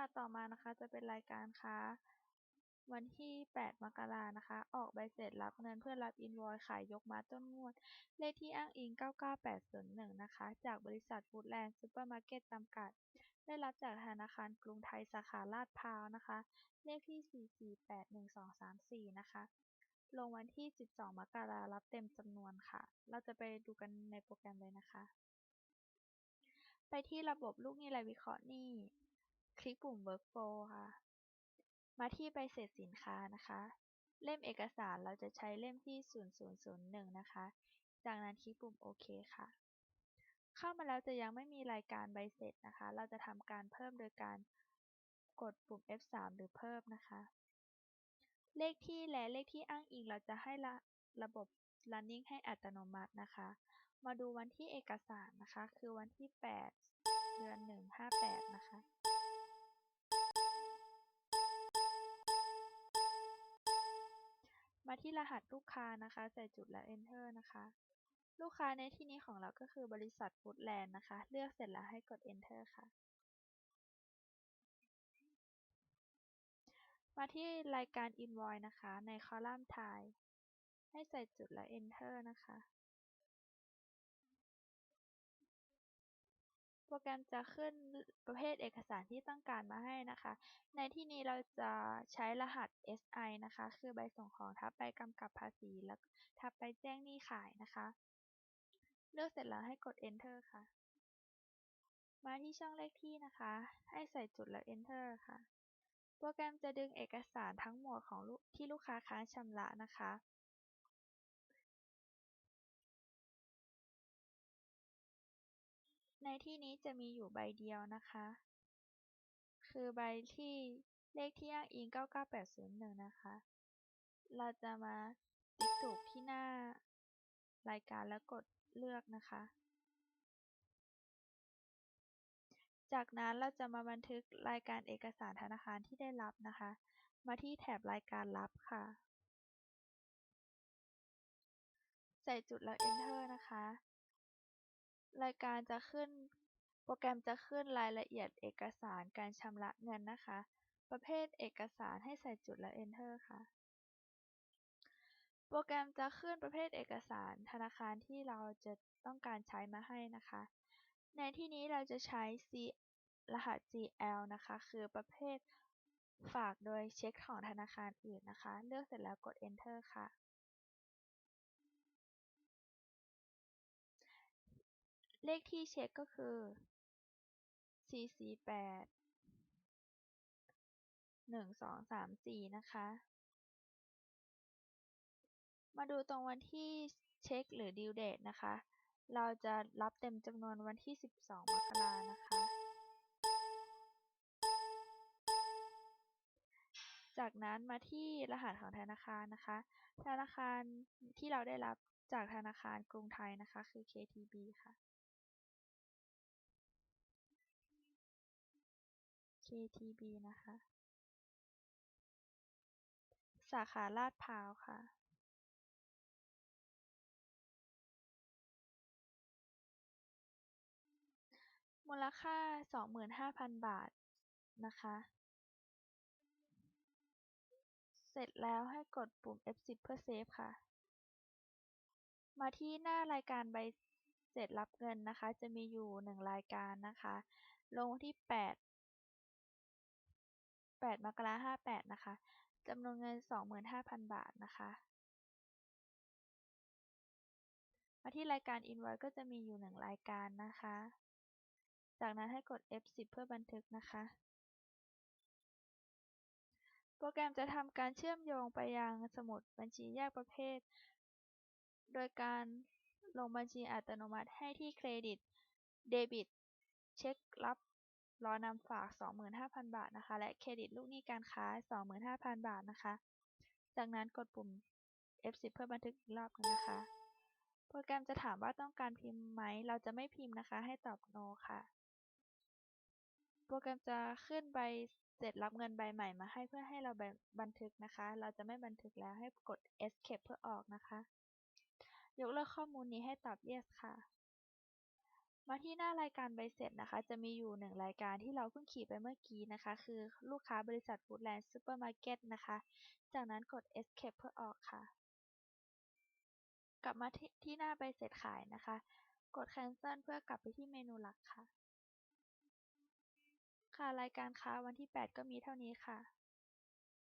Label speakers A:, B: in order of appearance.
A: ค่ะ ต่อมานะคะจะเป็นรายการค้า วันที่ 8 มกรานะคะ ออกใบเสร็จรับเงินเพื่อรับอินวอยขายยกมาต้นงวด เลขที่อ้างอิง 99801 นะคะ จากบริษัทฟู้ดแลนด์ซูเปอร์มาร์เก็ตจำกัด ได้รับจากธนาคารกรุงไทยสาขาลาดพร้าวนะคะ เลขที่ 4481234 นะคะ ลงวันที่ 12 มกรารับเต็มจำนวนค่ะ เราจะไปดูกันในโปรแกรมเลยนะคะ ไปที่ระบบลูกหนี้รายวิเคราะห์หนี้ คลิกปุ่ม Workflow ค่ะ มาที่ใบเสร็จสินค้านะคะ เล่มเอกสารเราจะใช้เล่มที่ 0001 นะคะ จากนั้นคลิกปุ่มโอเคค่ะ เข้ามาแล้วจะยังไม่มีรายการใบเสร็จนะคะ เราจะทำการเพิ่มโดยการกดปุ่ม F3 หรือเพิ่มนะคะ เลขที่และเลขที่อ้างอิงเราจะให้ระระบบ running ให้อัตโนมัตินะคะ มาดูวันที่เอกสารนะคะ คือวันที่ 8 เดือน มาที่รหัสลูกค้านะคะ ใส่จุดแล้ว enter นะคะ ลูกค้าในที่นี้ของเราก็คือบริษัทฟู้ดแลนด์นะคะ เลือกเสร็จแล้วให้กด enter ค่ะ มาที่รายการ invoice นะคะ ในคอลัมน์ Type ให้ใส่จุดแล้ว enter นะคะ โปรแกรมจะขึ้นประเภทเอกสารที่ต้องการมาให้นะคะ ในที่นี้เราจะใช้รหัส SI นะคะ คือใบส่งของทับใบกำกับภาษี แล้วทับใบแจ้งหนี้ขายนะคะ เลือกเสร็จแล้วให้กด enter ค่ะ มาที่ช่องเลขที่นะคะ ให้ใส่จุดแล้ว enter ค่ะ โปรแกรมจะดึงเอกสารทั้งหมดของที่ลูกค้าค้างชำระนะคะ ในที่นี้จะมีอยู่ใบเดียวนะคะ คือใบที่เลขที่อ้างอิง 99801 นะคะ เราจะมาติ๊กถูกที่หน้ารายการแล้วกดเลือกนะคะ จากนั้นเราจะมาบันทึกรายการเอกสารธนาคารที่ได้รับนะคะ มาที่แถบรายการรับค่ะ ใส่จุดแล้ว enter นะคะ รายการจะขึ้น โปรแกรมจะขึ้นรายละเอียดเอกสารการชำระเงินนะคะ ประเภทเอกสารให้ใส่จุดแล้ว enter ค่ะ โปรแกรมจะขึ้นประเภทเอกสารธนาคารที่เราจะต้องการใช้มาให้นะคะ ในที่นี้เราจะใช้ C รหัส GL นะคะ คือประเภทฝากโดยเช็คของธนาคารอื่นนะคะ เลือกเสร็จแล้วกด enter ค่ะ เลขที่เช็คก็คือ448 1234นะคะ มาดูตรงวันที่เช็คหรือ due date นะคะ เราจะรับเต็มจำนวนวันที่ 12 มกรานะคะ จากนั้นมาที่รหัสของธนาคารนะคะ ธนาคารที่เราได้รับจากธนาคารกรุงไทยนะคะ คือ KTB ค่ะ KTB นะคะสาขาลาดพร้าวค่ะมูลค่า25,000บาทนะคะ เสร็จแล้วให้กดปุ่ม F10 เพื่อเซฟค่ะ มาที่หน้ารายการใบเสร็จรับเงินนะคะ จะมีอยู่1รายการนะคะ ลงวัน ที่8 8มกราคม58นะคะจำนวนเงิน25,000บาทนะคะมาที่รายการ invoice ก็จะมีอยู่1รายการนะคะ จากนั้นให้กด F10 เพื่อบันทึกนะคะ โปรแกรมจะทำการเชื่อมโยงไปยังสมุดบัญชีแยกประเภท โดยการลงบัญชีอัตโนมัติให้ที่เครดิต เดบิต เช็ครับ รอนำฝาก 25,000 บาทนะคะ และเครดิตลูกหนี้การค้า 25,000 บาทนะคะ จากนั้นกดปุ่ม F10 เพื่อบันทึกอีกรอบนึงนะคะ โปรแกรมจะถามว่าต้องการพิมพ์ไหม เราจะไม่พิมพ์นะคะ ให้ตอบ no ค่ะ โปรแกรมจะขึ้นใบเสร็จรับเงินใบใหม่มาให้เพื่อให้เราบันทึกนะคะ เราจะไม่บันทึกแล้วให้กด escape เพื่อออกนะคะ ยกเลิกข้อมูลนี้ให้ตอบ yes ค่ะ มาที่หน้ารายการใบเสร็จนะคะ จะมีอยู่หนึ่งรายการที่เราเพิ่งขีดไปเมื่อกี้นะคะ คือลูกค้าบริษัท Foodland Supermarket นะคะ จากนั้นกด Escape เพื่อออกค่ะ กลับมาที่ที่หน้าใบเสร็จขายนะคะ กด Cancel เพื่อกลับไปที่เมนูหลักค่ะ ค่ะรายการค้าวันที่ 8 ก็มีเท่านี้ค่ะ